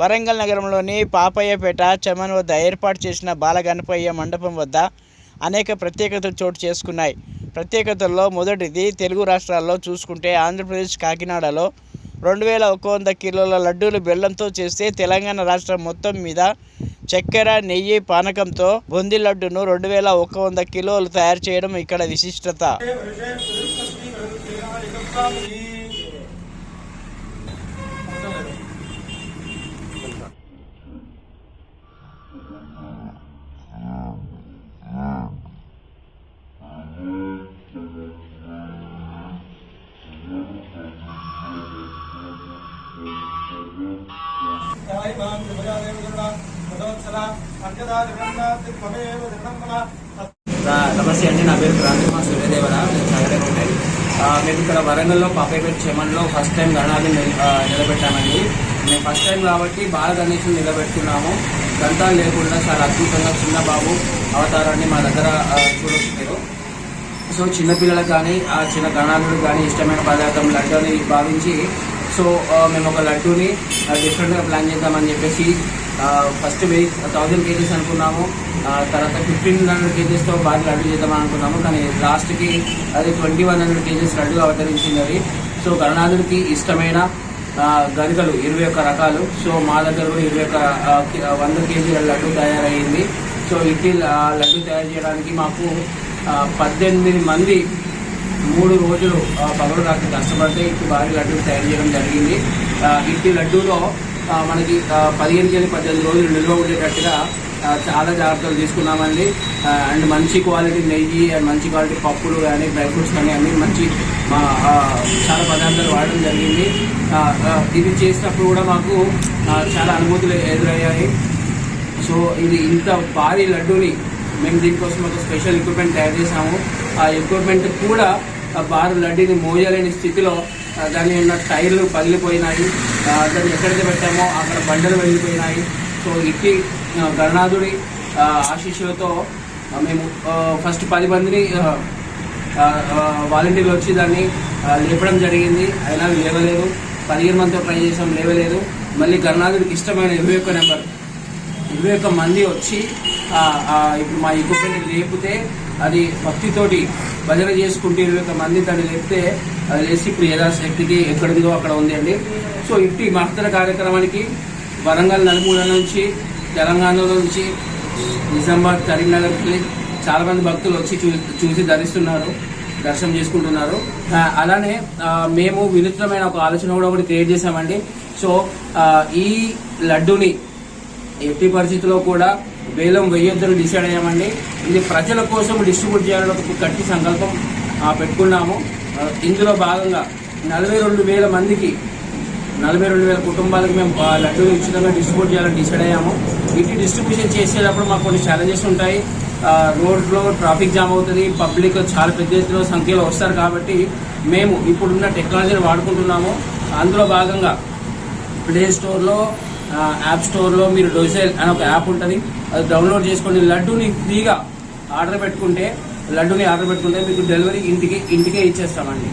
వరంగల్ నగరంలోని పాపయ్యపేట చమన్ వద్ద ఏర్పాటు చేసిన బాలగణపయ్య మండపం వద్ద అనేక ప్రత్యేకతలు చోటు చేసుకున్నాయి. ప్రత్యేకతల్లో మొదటిది తెలుగు రాష్ట్రాల్లో చూసుకుంటే ఆంధ్రప్రదేశ్ కాకినాడలో రెండు వేల ఒక వంద కిలోల లడ్డూలు బెల్లంతో చేస్తే తెలంగాణ రాష్ట్రం మొత్తం మీద చక్కెర నెయ్యి పానకంతో బొంది లడ్డును రెండు వేల ఒక వంద కిలోలు తయారు చేయడం ఇక్కడ విశిష్టత. నమస్తే అండి నా పేరు క్రాంతికుమార్ సూర్యదేవర నేను సాగరేట్ ఉండేది మేము ఇక్కడ వరంగల్లో పాపేపేట చెమన్లో ఫస్ట్ టైం గణాలు నిలబెట్టామండి మేము ఫస్ట్ టైం కాబట్టి బాల గణేశులు నిలబెట్టుకున్నాము గంటాలు లేకుండా చాలా అద్భుతంగా చిన్న బాబు అవతారాన్ని మా దగ్గర ఆ, చూడొచ్చు మీరు సో చిన్నపిల్లలకు కానీ ఆ చిన్న గణాలకు కానీ ఇష్టమైన పదార్థం లడ్డు అని భావించి సో మేము ఒక లడ్డూని డిఫరెంట్గా ప్లాన్ చేద్దామని చెప్పేసి ఫస్ట్ వెయిట్ థౌజండ్ కేజీస్ అనుకున్నాము. తర్వాత ఫిఫ్టీన్ హండ్రెడ్ కేజీస్తో బాగా లడ్డు చేద్దామని అనుకున్నాము. కానీ లాస్ట్కి అది ట్వంటీ వన్ హండ్రెడ్ కేజీస్ లడ్డుగా అవతరించింది అది సో గణనాథుడికి ఇష్టమైన గనుకలు ఇరవై ఒక్క రకాలు. సో మా దగ్గర కూడా ఇరవై ఒక్క వంద కేజీల లడ్డు తయారయ్యింది సో ఇట్టి ఆ, లడ్డు తయారు చేయడానికి మాకు పద్దెనిమిది మంది మూడు రోజులు పగలు రాత్రి కష్టపడితే ఇట్టి భారీ లడ్డూలు తయారు చేయడం జరిగింది. ఇట్టి లడ్డూలో మనకి పదిహేను కేజీ పద్దెనిమిది రోజులు నిల్వ ఉండేటట్టుగా చాలా జాగ్రత్తలు తీసుకున్నామండి. అండ్ మంచి క్వాలిటీ నెయ్యి అండ్ మంచి క్వాలిటీ పప్పులు కానీ డ్రై ఫ్రూట్స్ కానీ అన్ని మంచి మా చాలా పదార్థాలు వాడడం జరిగింది. ఇది చేసినప్పుడు కూడా మాకు చాలా అనుభూతులు ఎదురయ్యాయి. సో ఇది ఇంత భారీ లడ్డూని మేము దీనికోసం ఒక స్పెషల్ ఎక్విప్మెంట్ తయారు చేసాము ఆ ఎక్విప్మెంట్ కూడా ఆ భారీ లడ్డూని మోయలేని స్థితిలో దాని ఉన్న టైర్లు పగిలిపోయినాయి. దాన్ని ఎక్కడైతే పెట్టామో అక్కడ బండలు వెళ్ళిపోయినాయి సో ఇట్టి గణనాథుడి ఆశీస్సులతో మేము ఫస్ట్ పది మందిని వాలంటీర్లు వచ్చి దాన్ని లేపడం జరిగింది. అయినా లేవలేదు. పదిహేను మందితో ట్రై చేసాం లేవలేదు. మళ్ళీ గణనాథుడికి ఇష్టమైన ఇరవై ఒక్క నెంబర్. ఇరవై ఒక్క మంది వచ్చి ఇప్పుడు మా ఎక్విప్మెంట్ లేపితే అది భక్తితోటి భజన చేసుకుంటే ఇరవై ఒక మంది దాన్ని లేపితే అది లేచి ఇప్పుడు యథాశక్తికి ఎక్కడిదో అక్కడ ఉంది అండి. సో ఇట్టి మహత్తర కార్యక్రమానికి వరంగల్ నలుమూల నుంచి తెలంగాణలో నుంచి నిజామాబాద్ కరీంనగర్కి చాలా మంది భక్తులు వచ్చి చూ చూసి ధరిస్తున్నారు దర్శనం చేసుకుంటున్నారు. అలానే మేము వినూత్నమైన ఒక ఆలోచన కూడా ఒకటి క్రియేట్ చేసామండి సో ఈ లడ్డూని ఎట్టి పరిస్థితిలో కూడా వేలం వెయ్యొద్దని డిసైడ్ అయ్యామండి. ఇది ప్రజల కోసం డిస్ట్రిబ్యూట్ చేయాలని ఒక గట్టి సంకల్పం పెట్టుకున్నాము. ఇందులో భాగంగా నలభై రెండు వేల మందికి నలభై రెండు వేల కుటుంబాలకు మేము ఆ, లడ్డూలు ఉచితంగా డిస్ట్రిబ్యూట్ చేయాలని డిసైడ్ అయ్యాము. ఇటు డిస్ట్రిబ్యూషన్ చేసేటప్పుడు మాకు కొన్ని ఛాలెంజెస్ ఉంటాయి. రోడ్లో ట్రాఫిక్ జామ్ అవుతుంది పబ్లిక్ చాలా పెద్ద ఎత్తున సంఖ్యలో వస్తారు కాబట్టి మేము ఇప్పుడున్న టెక్నాలజీని వాడుకుంటున్నాము. అందులో భాగంగా ప్లే స్టోర్లో యాప్ స్టోర్లో మీరు డొజైల్ అని ఒక యాప్ ఉంటుంది. అది డౌన్లోడ్ చేసుకొని లడ్డూని ఫ్రీగా ఆర్డర్ పెట్టుకుంటే లడ్డూని ఆర్డర్ పెట్టుకుంటే మీకు డెలివరీ ఇంటికి ఇంటికే ఇచ్చేస్తామండి.